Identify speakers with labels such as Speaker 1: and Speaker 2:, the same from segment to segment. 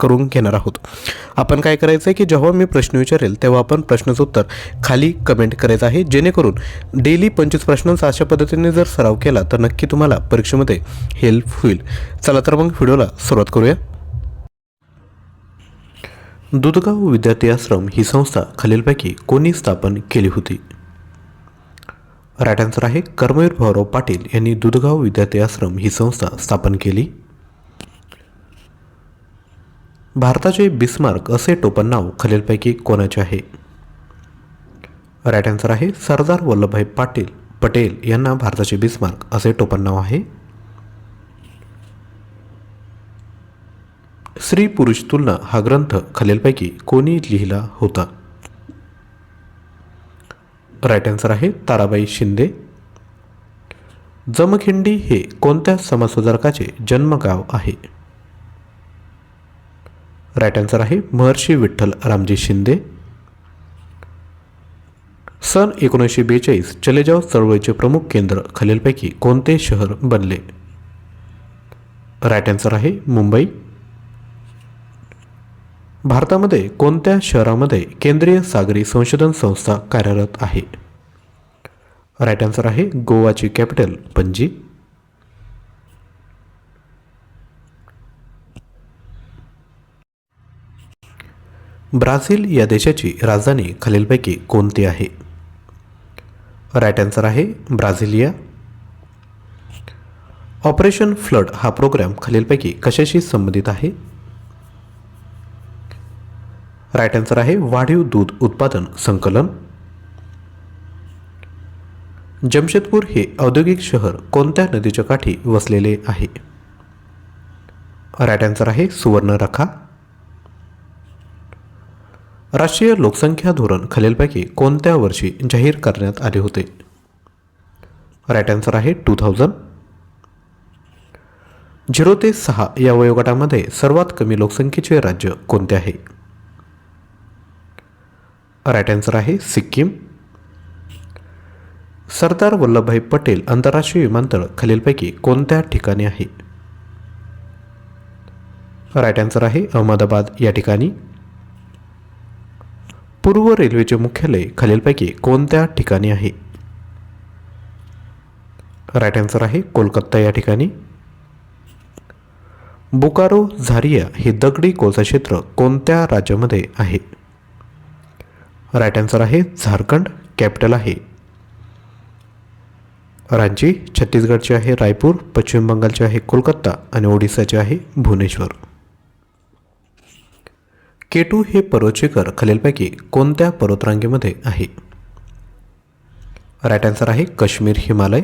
Speaker 1: करून घेणार आहोत. आपण काय करायचं आहे की जेव्हा मी प्रश्न विचारेल तेव्हा आपण प्रश्नाचं उत्तर खाली कमेंट करायचं आहे. जेणेकरून डेली पंचवीस प्रश्नांचा अशा पद्धतीने जर सराव केला तर नक्की तुम्हाला परीक्षेमध्ये हेल्प होईल. चला तर मग व्हिडिओला सुरुवात करूया. दुधगाव विद्यार्थी आश्रम ही संस्था खालीलपैकी कोणी स्थापन केली होती? राईट आन्सर आहे कर्मवीर भाऊराव पाटील यांनी दुधगाव विद्यार्थी आश्रम ही संस्था स्थापन केली. भारताचे बिस्मार्क असे टोपण नाव खालीलपैकी कोणाचे आहे? राईट आन्सर आहे सरदार वल्लभभाई पाटील पटेल यांना भारताचे बिस्मार्क असे टोपण नाव आहे. स्त्री पुरुष तुलना हा ग्रंथ खालीलपैकी कोणी लिहिला होता? राईट आन्सर आहे ताराबाई शिंदे. जमखिंडी हे कोणत्या समाजसुधारकाचे जन्मगाव आहे? राईट आन्सर आहे महर्षी विठ्ठल रामजी शिंदे. सन एकोणीसशे बेचाळीस चलेजाव चळवळीचे प्रमुख केंद्र खालीलपैकी कोणते शहर बनले? राईट आन्सर आहे मुंबई. भारतामध्ये कोणत्या शहरामध्ये केंद्रीय सागरी संशोधन संस्था कार्यरत आहे? राईट आन्सर आहे गोवाची कॅपिटल पणजी. ब्राझील या देशाची राजधानी खालीलपैकी कोणती आहे? राईट आन्सर आहे ब्राझिलिया. ऑपरेशन फ्लड हा प्रोग्राम खालीलपैकी कशाशी संबंधित आहे? राईट आन्सर आहे वाढीव दूध उत्पादन संकलन. जमशेदपूर हे औद्योगिक शहर कोणत्या नदीच्या काठी वसलेले आहे? राईट आन्सर आहे सुवर्णरेखा. राष्ट्रीय लोकसंख्या धोरण खालीलपैकी कोणत्या वर्षी जाहीर करण्यात आले होते? राईट आन्सर आहे टू थाउजंड झिरो ते सहा या वयोगटामध्ये सर्वात कमी लोकसंख्येचे राज्य कोणते आहे? राईट आन्सर आहे सिक्कीम. सरदार वल्लभभाई पटेल आंतरराष्ट्रीय विमानतळ खालीलपैकी कोणत्या ठिकाणी आहे? राईट आन्सर आहे अहमदाबाद या ठिकाणी. पूर्व रेल्वेचे मुख्यालय खालीलपैकी कोणत्या ठिकाणी आहे? राईट आन्सर आहे कोलकाता या ठिकाणी. बोकारो झारिया हे दगडी कोळसा क्षेत्र कोणत्या राज्यामध्ये आहे? राईट आन्सर आहे झारखंड कॅपिटल आहे. रांची छत्तीसगडचे आहे रायपूर पश्चिम बंगालचे आहे कोलकाता आणि ओडिसाचे आहे भुवनेश्वर. केटू हे पर्वतशिखर खालीलपैकी कोणत्या पर्वतरांगेमध्ये आहे? राईट आन्सर आहे काश्मीर हिमालय.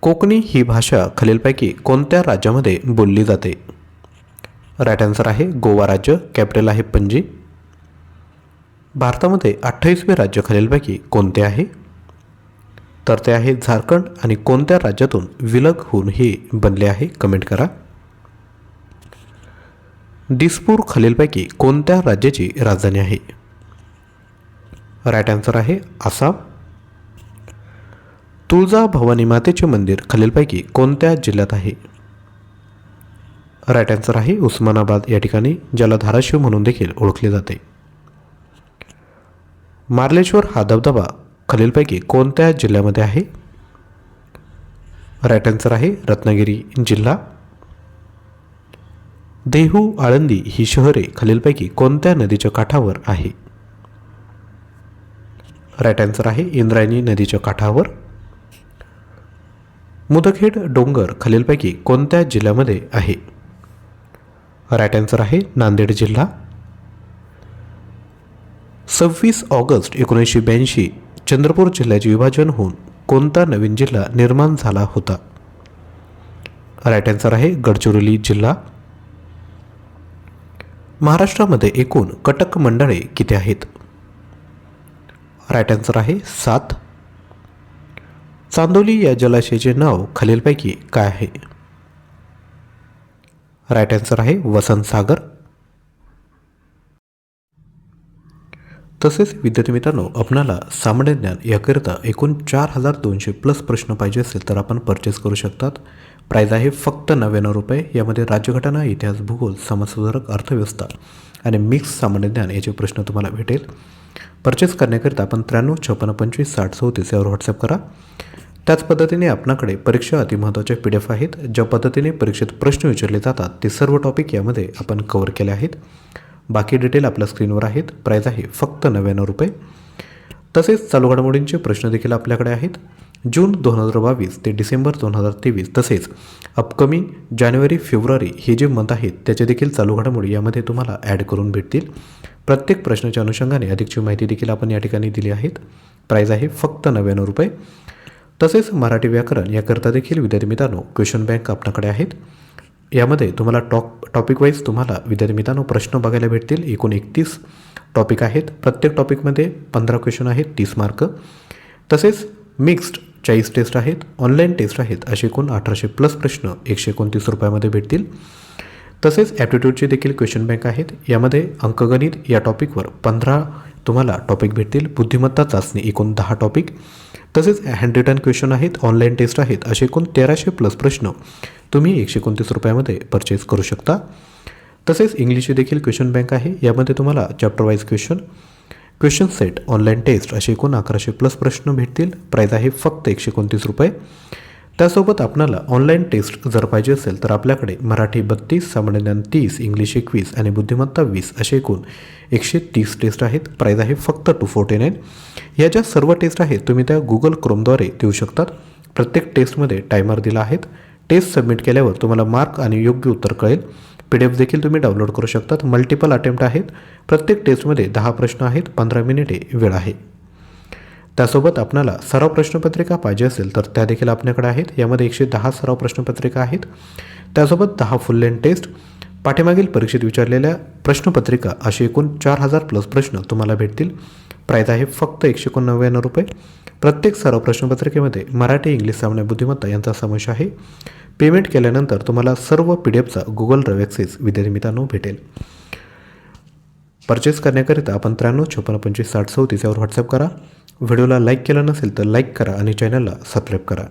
Speaker 1: कोकणी ही भाषा खालीलपैकी कोणत्या राज्यामध्ये बोलली जाते? राईट आन्सर आहे गोवा राज्य कॅपिटल आहे पणजी. भारतामध्ये अठ्ठावीसवे राज्य खालीलपैकी कोणते आहे? तर ते आहे झारखंड आणि कोणत्या राज्यातून विलग होऊन हे बनले आहे? कमेंट करा. दिसपूर खालीलपैकी कोणत्या राज्याची राजधानी आहे? राईट आन्सर आहे आसाम. तुळजा भवानी मातेचे मंदिर खालीलपैकी कोणत्या जिल्ह्यात आहे? राईट आन्सर आहे उस्मानाबाद या ठिकाणी ज्याला धाराशिव म्हणून देखील ओळखले जाते. मार्लेश्वर हा धबधबा खालीलपैकी कोणत्या जिल्ह्यामध्ये आहे? राईट आन्सर आहे रत्नागिरी जिल्हा. देहू आळंदी ही शहरे खालीलपैकी कोणत्या नदीच्या काठावर आहे? राईट आन्सर आहे इंद्रायणी नदीच्या काठावर. मुदखेड डोंगर खालीलपैकी कोणत्या जिल्ह्यामध्ये आहे? राईट आन्सर आहे नांदेड जिल्हा. सव्वीस ऑगस्ट एकोणीसशे ब्याऐंशी चंद्रपूर जिल्ह्याचे विभाजन होऊन कोणता नवीन जिल्हा निर्माण झाला होता? राईट आन्सर आहे गडचिरोली जिल्हा. महाराष्ट्रामध्ये एकूण कटक मंडळे किती आहेत? राईट आन्सर आहे सात. चांदोली या जलाशयाचे नाव खालीलपैकी काय आहे? राईट आन्सर आहे वसंत सागर. तसेच विद्यार्थी मित्रांनो आपणाला सामान्य ज्ञान याकरिता एकूण चार हजार दोनशे प्लस प्रश्न पाहिजे असेल तर आपण परचेस करू शकतात. प्राईज आहे फक्त नव्याण्णव रुपये. यामध्ये राज्यघटना इतिहास भूगोल समाजसुधारक अर्थव्यवस्था आणि मिक्स सामान्य ज्ञान याचे प्रश्न तुम्हाला भेटेल. परचेस करण्याकरिता आपण त्र्याण्णव छप्पन्न पंचवीस साठ चौतीस यावर व्हॉट्सअप करा. त्याच पद्धतीने आपणाकडे परीक्षा अतिमहत्त्वाच्या पी डी एफ आहेत. ज्या पद्धतीने परीक्षेत प्रश्न विचारले जातात ते सर्व टॉपिक यामध्ये आपण कवर केले आहेत. बाकी डिटेल आपल्या स्क्रीनवर आहेत. प्राईज आहे फक्त नव्याण्णव रुपये. तसेच चालू घडामोडींचे प्रश्न देखील आपल्याकडे आहेत. जून दोन हजार बावीस ते डिसेंबर दोन हजार तेवीस तसेच अपकमिंग जानेवारी फेब्रुवारी हे जे मंथ आहेत त्याचे देखील चालू घडामोडी यामध्ये तुम्हाला ॲड करून भेटतील. प्रत्येक प्रश्नाच्या अनुषंगाने अधिकची माहिती देखील आपण या ठिकाणी दिली आहेत. प्राईज आहे फक्त नव्याण्णव रुपये. तसेच मराठी व्याकरण याकरता देखील विद्यार्थी मित्रांनो क्वेश्चन बँक आपल्याकडे आहेत. यामध्ये तुम्हाला टॉप टॉपिक वाईज तुम्हाला विद्यार्थी मित्रांनो प्रश्न बघायला भेटतील. एकूण एकतीस टॉपिक आहेत. प्रत्येक टॉपिकमध्ये पंधरा क्वेश्चन आहेत तीस मार्क तसेच मिक्स्ड चाळीस टेस्ट आहेत ऑनलाईन टेस्ट आहेत असे एकूण अठराशे प्लस प्रश्न एकशे एकोणतीस रुपयामध्ये भेटतील. तसेच ॲप्टिट्यूडचे देखील क्वेश्चन बँक आहेत. यामध्ये अंकगणित या टॉपिकवर पंधरा तुम्हाला टॉपिक भेटतील. बुद्धिमत्ता चाचणी एकूण दहा टॉपिक तसेच हँड रिटन क्वेश्चन आहेत ऑनलाईन टेस्ट आहेत असे एकूण तेराशे प्लस प्रश्न तुम्ही एकशे एकोणतीस रुपयामध्ये परचेस करू शकता. तसेच इंग्लिशचे देखील क्वेश्चन बँक आहे. यामध्ये तुम्हाला chapter wise question question set online test असे एकूण अकराशे प्लस प्रश्न भेटतील. प्राईज आहे फक्त एकशे एकोणतीस रुपये. त्यासोबत आपणाला ऑनलाईन टेस्ट जर पाहिजे असेल तर आपल्याकडे मराठी बत्तीस सामान्य ज्ञान तीस इंग्लिश एकवीस आणि बुद्धिमत्ता वीस असे एकूण एकशे तीस टेस्ट आहेत. प्राईज आहे फक्त टू फोर्टी नाईन या ज्या सर्व टेस्ट आहेत तुम्ही त्या गुगल क्रोमद्वारे देऊ शकतात. प्रत्येक टेस्टमध्ये टायमर दिला आहेत टेस्ट सबमिट केल्यावर तुम्हाला मार्क आणि योग्य उत्तर कळेल. पी डी एफ देखील तुम्ही डाउनलोड करू शकतात. मल्टिपल अटेम्प्ट आहेत. प्रत्येक टेस्टमध्ये दहा प्रश्न आहेत. पंधरा मिनिटे वेळ आहे. त्यासोबत आपणाला सराव प्रश्नपत्रिका पाहिजे असेल तर त्या देखील आपल्याकडे आहेत. यामध्ये एकशे दहा सराव प्रश्नपत्रिका आहेत. त्यासोबत दहा फुल लेन टेस्ट पाठीमागील परीक्षेत विचारलेल्या प्रश्नपत्रिका असे एकूण चार हजार प्लस प्रश्न तुम्हाला भेटतील. प्राईज आहे फक्त एकशे एकोणनव्याण्णव रुपये. प्रत्येक सराव प्रश्नपत्रिकेमध्ये मराठी इंग्लिश सामान्य बुद्धिमत्ता यांचा समावेश आहे. पेमेंट केल्यानंतर तुम्हाला सर्व पी डी एफचा गुगल ड्राईव्ह ॲक्सेस विद्यार्थी मित्रांनो भेटेल. परचेस करण्याकरिता आपण त्र्याण्णव छप्पन्न पंचवीस साठ चौतीस यावर व्हॉट्सअप करा. व्हिडिओला लाईक केला नसेल तर लाईक करा आणि चॅनलला सबस्क्राईब करा.